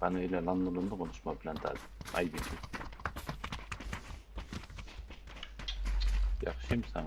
Bana öyle lan konuşma Bülent abi. Ayıp ediyor. Yakışıyor mu sana?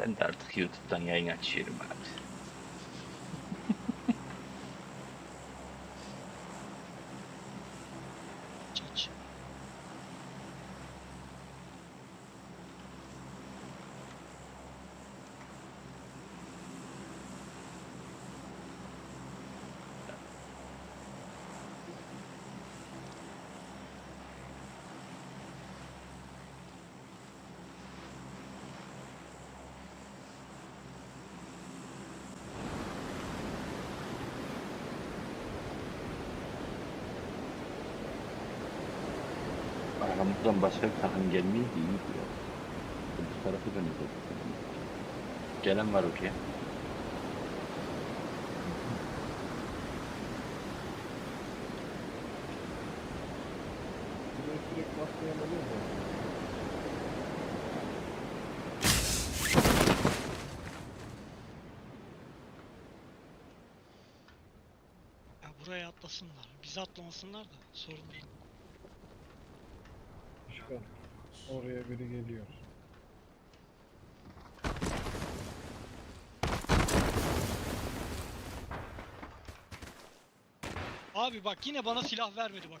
Ben de artık YouTube'dan yayın açıyorum abi. Arkamızdan başka bir takım gelmeyince iyi diyor. Bu tarafı dönüyor. Gelen var oraya. Ya buraya atlasınlar. Bizi atlamasınlar da sorun değil. Çıkar. Oraya biri geliyor. Abi bak yine bana silah vermedi bak.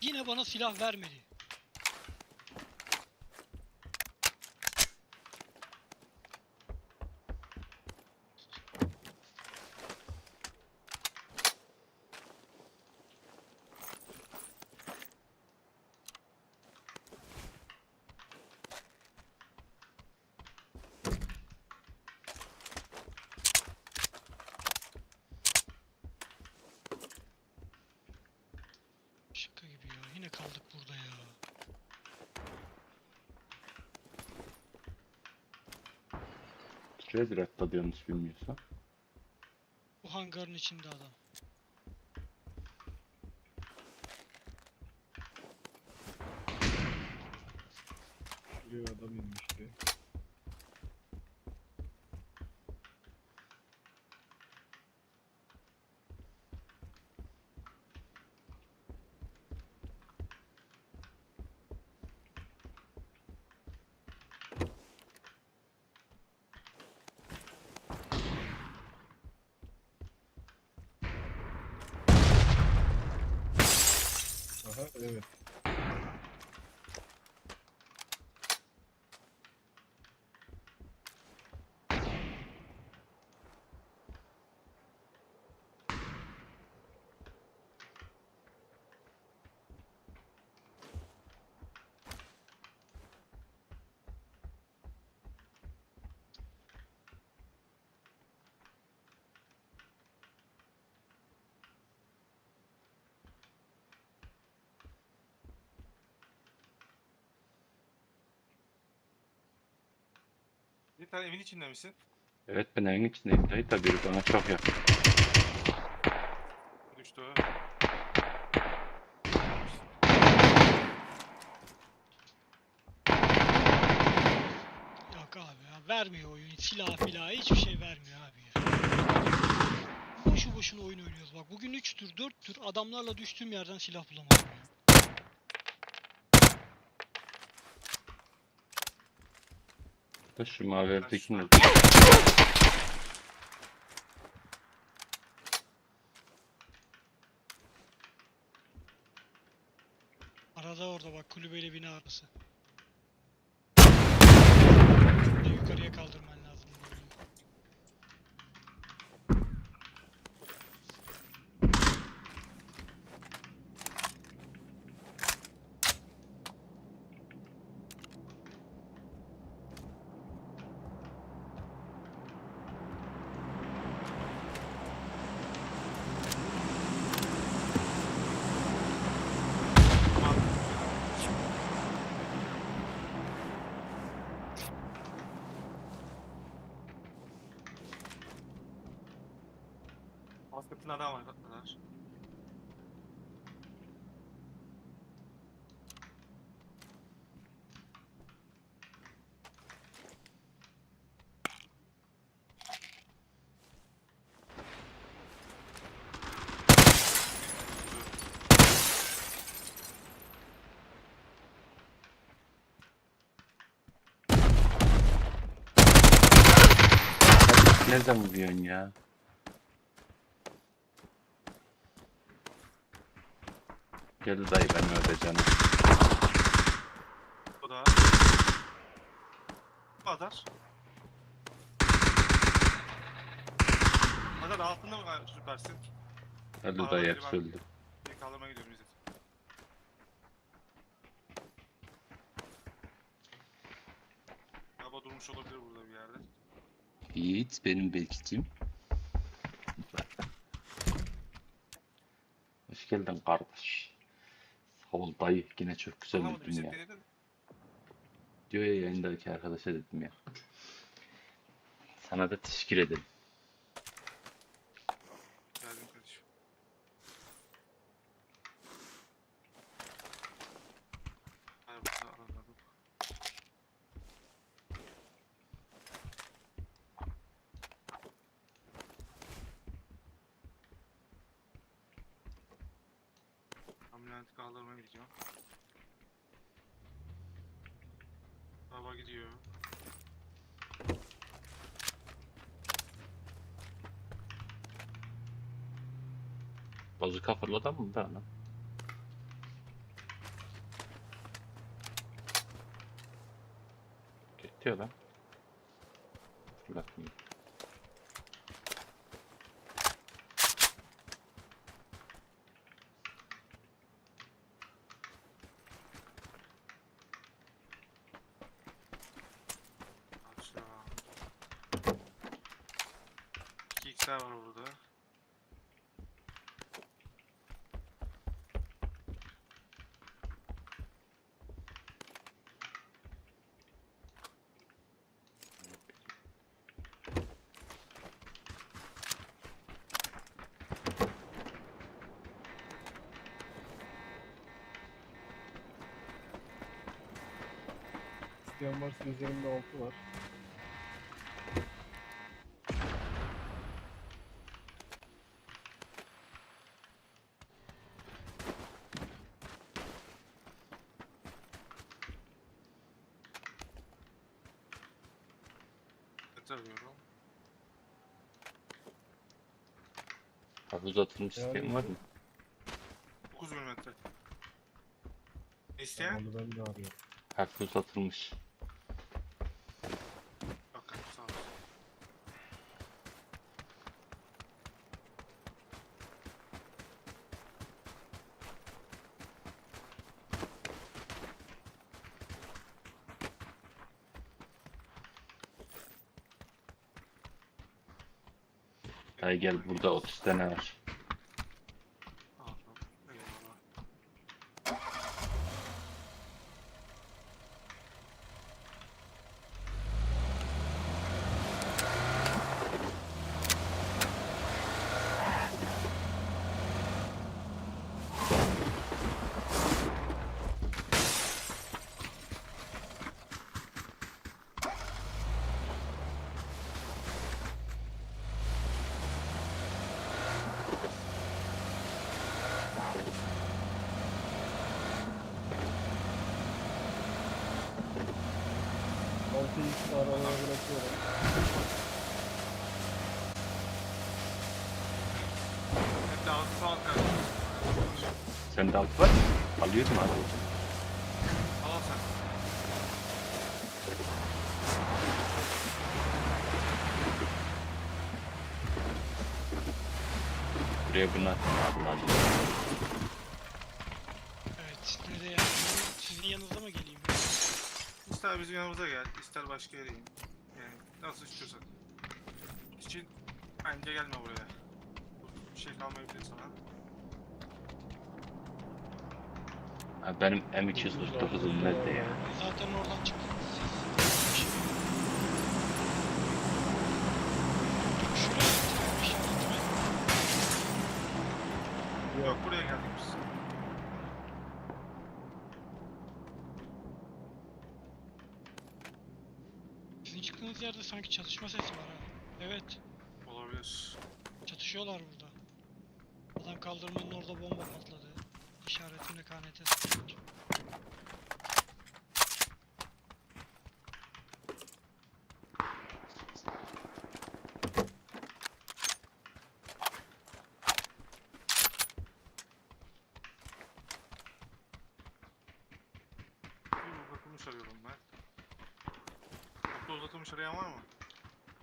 Yine bana silah vermedi. Şaka gibi ya. Yine kaldık burada ya. Red Red'da yanlış bilmiyorsam. Bu hangarın içinde adam. Şuraya adam inmişti. Aha evet. Bir tane evin içinde misin? Evet ben evin içindeyim dayı da biri bana çok yakın. Düştü o. Yok abi ya. Vermiyor oyun. Silah filah hiçbir şey vermiyor abi ya. Boşu boşuna oyun oynuyoruz bak. Bugün 3 tür 4 tür adamlarla düştüğüm yerden silah bulamadım ya. Da şu mavi evdeki ne? Arada orada bak kulübeyle bina arası. De yukarıya kaldırman Basket'in adam var kadar. Nereden vuruyorsun ya? Gel dayı ben öldüreceğim. Bu da. Bu kadar. Kadar altında mı süpersin? Öldü dayı var. öldü. Bir kaldırmaya gidiyorum İzzet. Araba durmuş olabilir burada bir yerde. Yiğit benim bekçim. Hoş geldin kardeş. Ol dayı yine çok güzel Anlamadım öldün ya. denedin. Diyor ya yayındaki arkadaşa dedim ya. Sana da teşekkür ederim. Geldim kardeşim. Arabası anladım. Ambulans kaldırmaya gidiyorum. Baba gidiyor. Bazuka fırladı mı da lan? Gitti lan. Fırlatmayayım. Aşağı. İki x'ler var burada. İsteyen varsa üzerimde altı var. Et arıyorum. Havuz atılmış Yani- isteyen var mı? 9 mm. Ne isteyen? Onu ben de arıyorum. Havuz atılmış. Yok kanka sağ ol. Dayı gel burada 30 tane var. Aldım. Eyvallah. Altı x arabaya bırakıyorum. Hep de altı sağ ol kardeşim. Sen de alt var. Alıyorum abi. Al al sen. Buraya bunu at. Abi, hadi. Evet. Nereye yani? Sizin yanınıza mı geleyim? İster bizim yanımıza gel, ister başka yere in. Yani nasıl istiyorsan. İçin bence gelme buraya. Bir şey kalmayabilir sana. Abi benim M249'um nerede ya? Zaten oradan. İşaretime. Yok buraya geldik biz. Sizin çıktığınız yerde sanki çatışma sesi var ha. Evet. Olabilir. Çatışıyorlar burada. Adam kaldırmanın orada bomba patladı. İşaretimle KNT sıkıyor. Bir uzatılmış arıyorum ben. Toplu uzatılmış arayan var mı?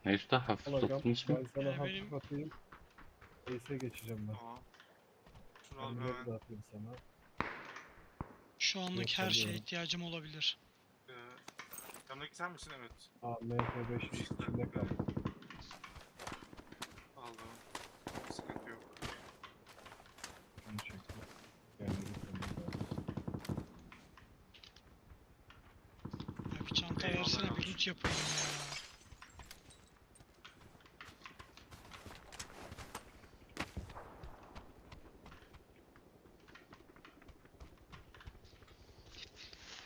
Ne usta hafif tutmuş mu? Ben sana Ee, hafif benim- atayım. Ace'e geçeceğim ben. Tamam. Al Ben blok hemen. atayım sana. Şu anlık her şeye alıyorum. ihtiyacım olabilir. Ee, yanındaki sen misin? Evet. Aa, MP5'in içinde kaldı. Aldım. Sıkıntı yok. Onu çektim. Geldi gittim. Ya bir çanta Eyvallah versene bir kardeşim. loot yapayım ya.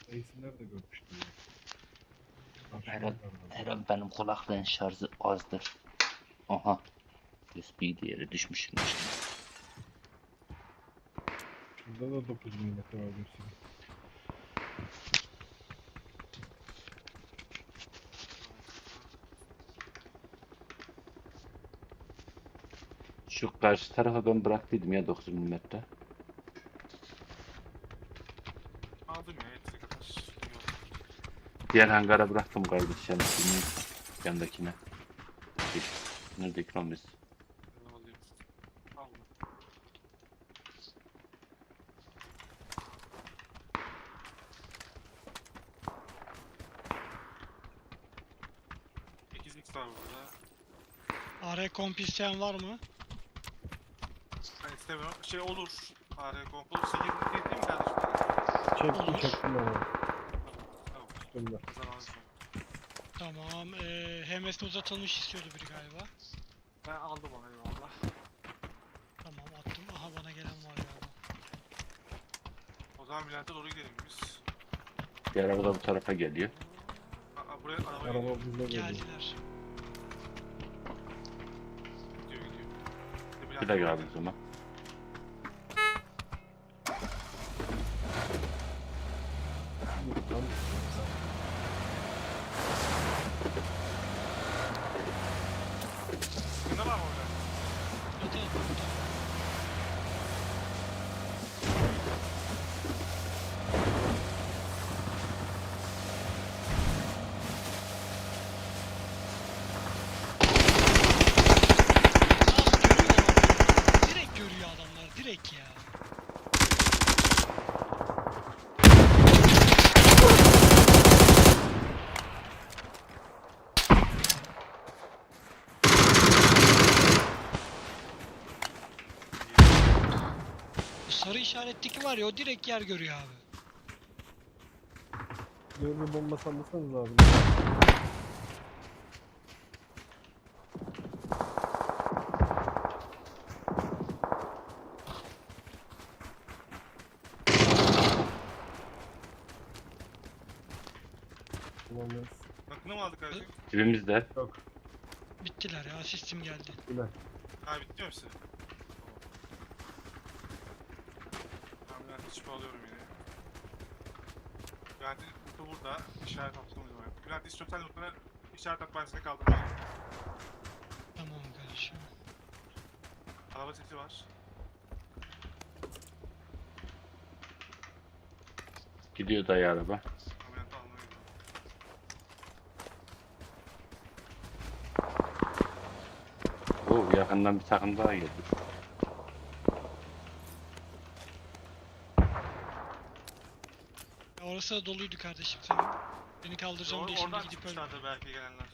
Ace'i nerede görmüştüm ya? Karşımda Herhal- galiba. Herhalde benim kulaklığın şarjı azdır. Aha. USB diğeri düşmüş. Şurada da 9 mm var bir sürü. Şu karşı tarafa ben bıraktıydım ya 9 mm. Aldım ya yeteri kadar. Yok. Diğer hangara bıraktım kardeşim. Şimdi yandakine. Şey, Neredeki lan biz? Var burada. AR komp isteyen var mı? Ben istemiyorum. Şey olur. AR kompul. Şey değil mi kardeşim? Çektim Olur. çektim ben onu. Tamam. Ee, HMS'de uzatılmış istiyordu biri galiba. Ben aldım onu eyvallah. Tamam attım. Aha bana gelen var galiba. O zaman Bülent'e doğru gidelim biz. Diğer araba da bu tarafa geliyor. Aa, buraya araba Araba bizde geliyor. Geldiler. Gidiyor gidiyor. Bir de Bir Bülent de oraya geldi o zaman. Tam Ne var mı orada? Evet evet burada. Abi görüyor adamlar. Direkt görüyor adamlar. Direkt ya. Bu işaretteki var ya o direkt yer görüyor abi. bir bomba sallasanız abi. Nakını mı aldık kardeşim? Dibimizde. Yok. Bittiler ya sistem geldi. Güler. Ha bitti mi hepsi? Çipi alıyorum yine. Bülent'in kutu burada. İşaret attığımız var. Bülent istiyorsan notuna işaret at ben size kaldırmayayım. Tamam kardeşim. Araba sesi var. Gidiyor dayı araba. Almaya gidiyorum. Oo yakından bir takım daha geldi. Orası da doluydu kardeşim senin. Beni kaldıracağım diye şimdi oradan gidip öyle. çıkmışlardır belki gelenler.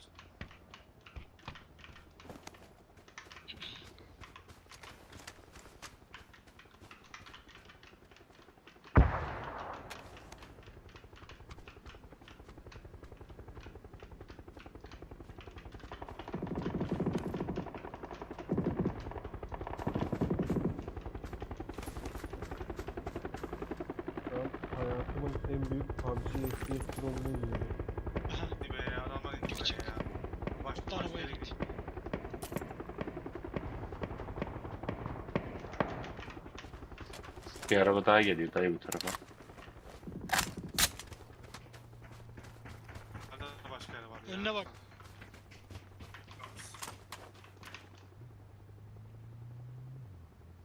Araba daha geliyor dayı bu tarafa. Hadi da başka yer var ya. Önüne bak.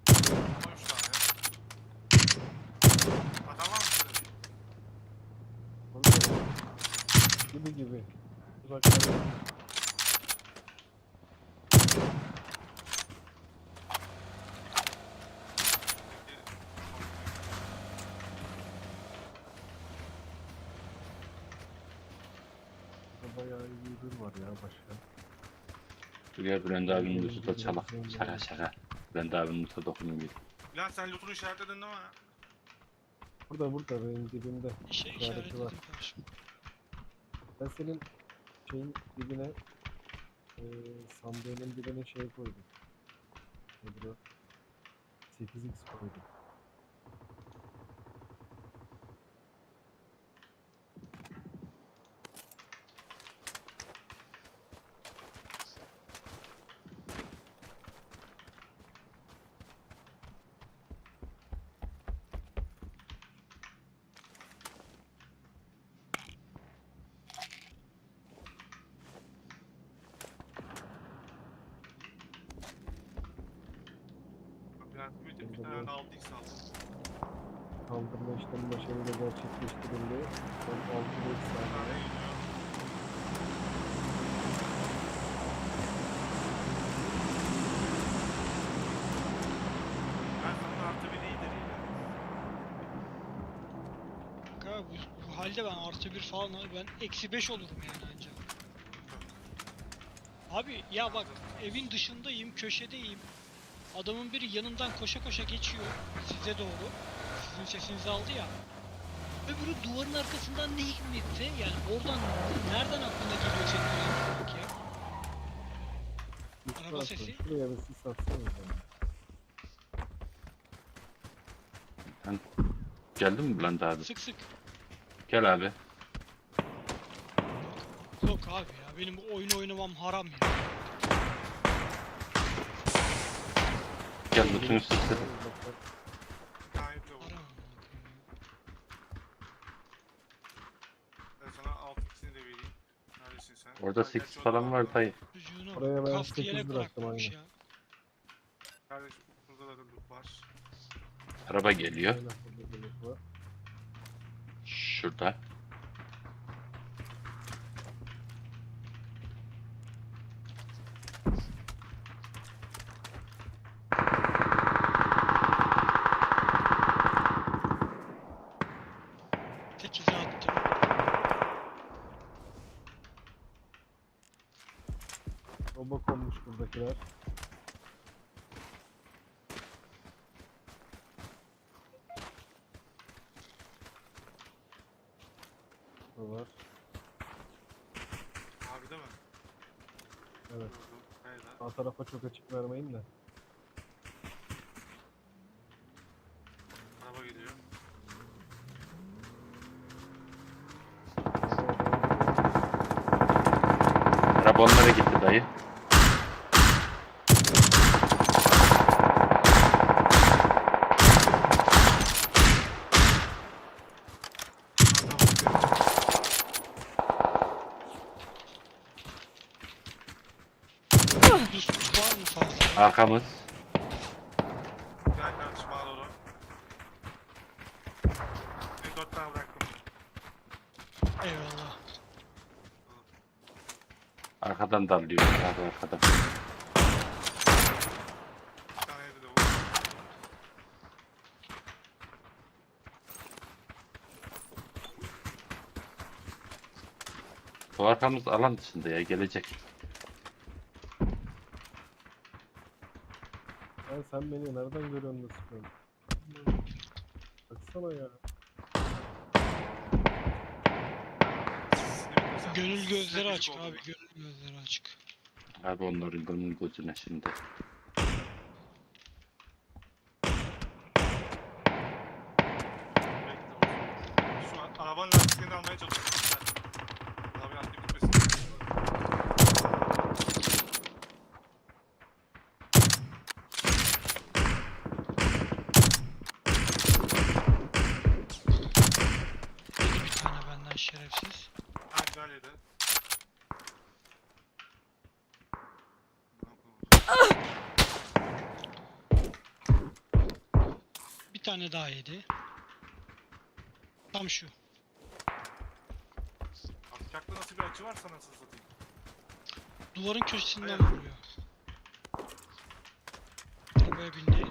Ama üç tane. Adam var mı şurada? Orada gibi gibi. Uzaklarda. Bayağı iyi bir var ya başka. Buraya Bülent abinin loot'u da çalak. Şaka şaka. Bülent abinin loot'a dokunmuyor. Lan sen lootunu işaretledin değil mi? Burada burada benim dibimde. İşe İşareti işaretledim var. kardeşim. Ben senin şeyin dibine eee sandığının dibine şey koydum. Nedir o? 8x koydum. Bülent bir, bir Burada tane bu- de 6x aldım. Kaldırma işlemi başarıyla gerçekleştirildi. Son 6 Bir tane saniye. geliyor. Ben sana artı bir iyidir abi bu, bu halde ben artı bir falan ben eksi beş olurum yani ancak. Abi ya bak evin dışındayım köşedeyim. Adamın biri yanından koşa koşa geçiyor size doğru. Sizin sesinizi aldı ya. Öbürü duvarın arkasından ne hikmetse yani oradan nereden aklına geliyor senin öyle yapmak ya? Araba sesi. Şuraya bir sis atsana sen. Geldin mi Bülent abi? Sık sık. Gel abi. Yok abi ya benim bu oyun oynamam haram ya. Gel sıksın. Uzaklar. Bir tane de var. Haram. Ben sana 6x'ini de vereyim. Neredesin sen? Orada Ha, 8 gerçi falan var dayı. Oraya ben Kaskı sekiz yelek bıraktım, bırakmamış aynen. ya. Kardeş burada da loot var. Araba geliyor. Şurada. Tekize attım. Bomba konmuş buradakiler. Bu var. Abi değil mi? Evet. Sağ tarafa çok açık vermeyin de. Araba geliyor. Araba onlara gitti dayı. Düz var mı fazla? Arkamız. Gel kardeşim al onu. Bir dört tane bıraktım. Eyvallah. Arkadan darlıyor. Abi arkadan. Bir tane de var. Bu arkamız alan dışında ya gelecek. Sen beni nereden görüyorsun da sıkıyorsun? Baksana ya. Gönül gözleri açık abi gönül gözleri açık. Abi onların gönül gözüne şimdi. Bekle. Şu an seni almaya çalışıyorum. Labirent bitmesin. Yedi bir tane benden şerefsiz. Ha güzel yedi. Ne yapalım? Bir tane daha yedi. Tam şu. Atkakta nasıl bir açı varsa nasıl satayım. Duvarın köşesinden vuruyor. Arabaya bindi.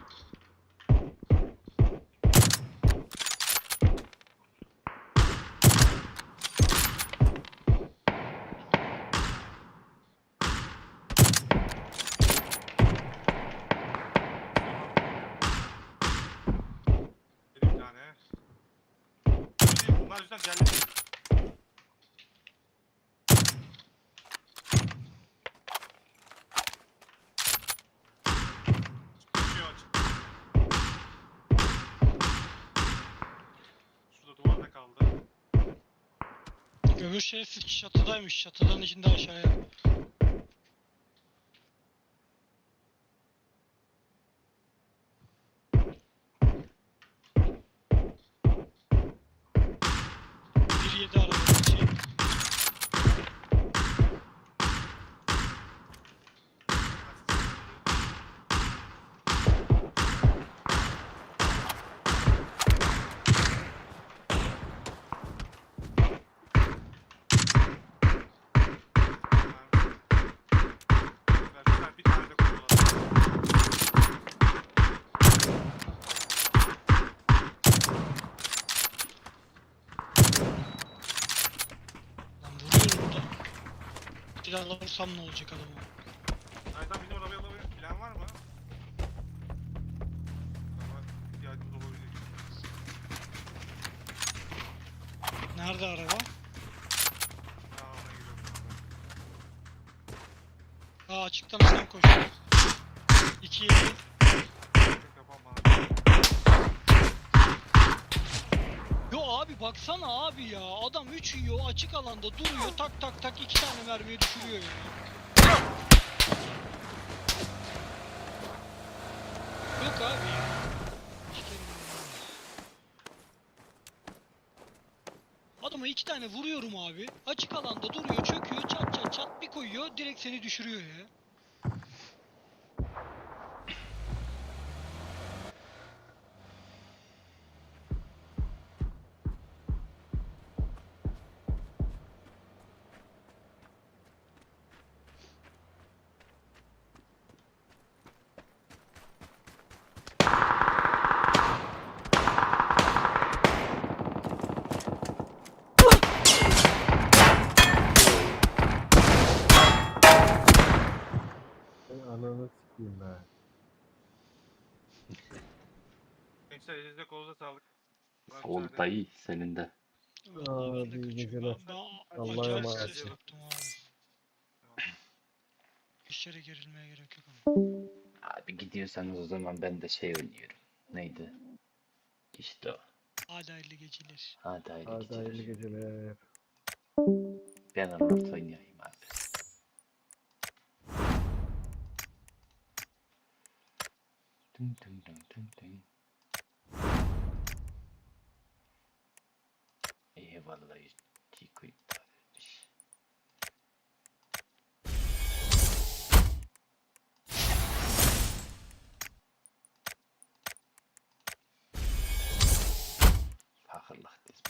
Yedi bir tane. Yedi, Bunlar yüzden geldi. Çıkıyor açık. Şurada duvarda kaldı. Öbür şerefsiz çatıdaymış. Çatıdan içinde aşağıya. Bir yedi arabanın silah alırsam ne olacak adamı? Aydan benim arabaya alabilir. Plan var mı? Nerede araba? Aa açıktan adam koşuyor. 2 7 baksana abi ya. Adam 3 yiyor açık alanda duruyor tak tak tak 2 tane mermiyi düşürüyor ya. Yok abi ya. Adama iki tane vuruyorum abi. Açık alanda duruyor, çöküyor, çat çat çat bir koyuyor, direkt seni düşürüyor ya. Müsaade. dayı senin de. Aa, iyi geceler. Allah'a emanet olun. yere gerilmeye gerek yok ama. Abi gidiyorsanız o zaman ben de şey oynuyorum. Neydi? İşte o. Hadi hayırlı geceler. Hadi hayırlı Hadi hayırlı geceler. geceler. Ben Anort oynayayım abi. Dın dın dın dın dın. İyi vallahi Chico iptal etmiş. Fakirlik diz.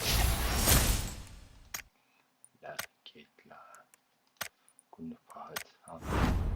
La git la. Kunde Fahrt haben.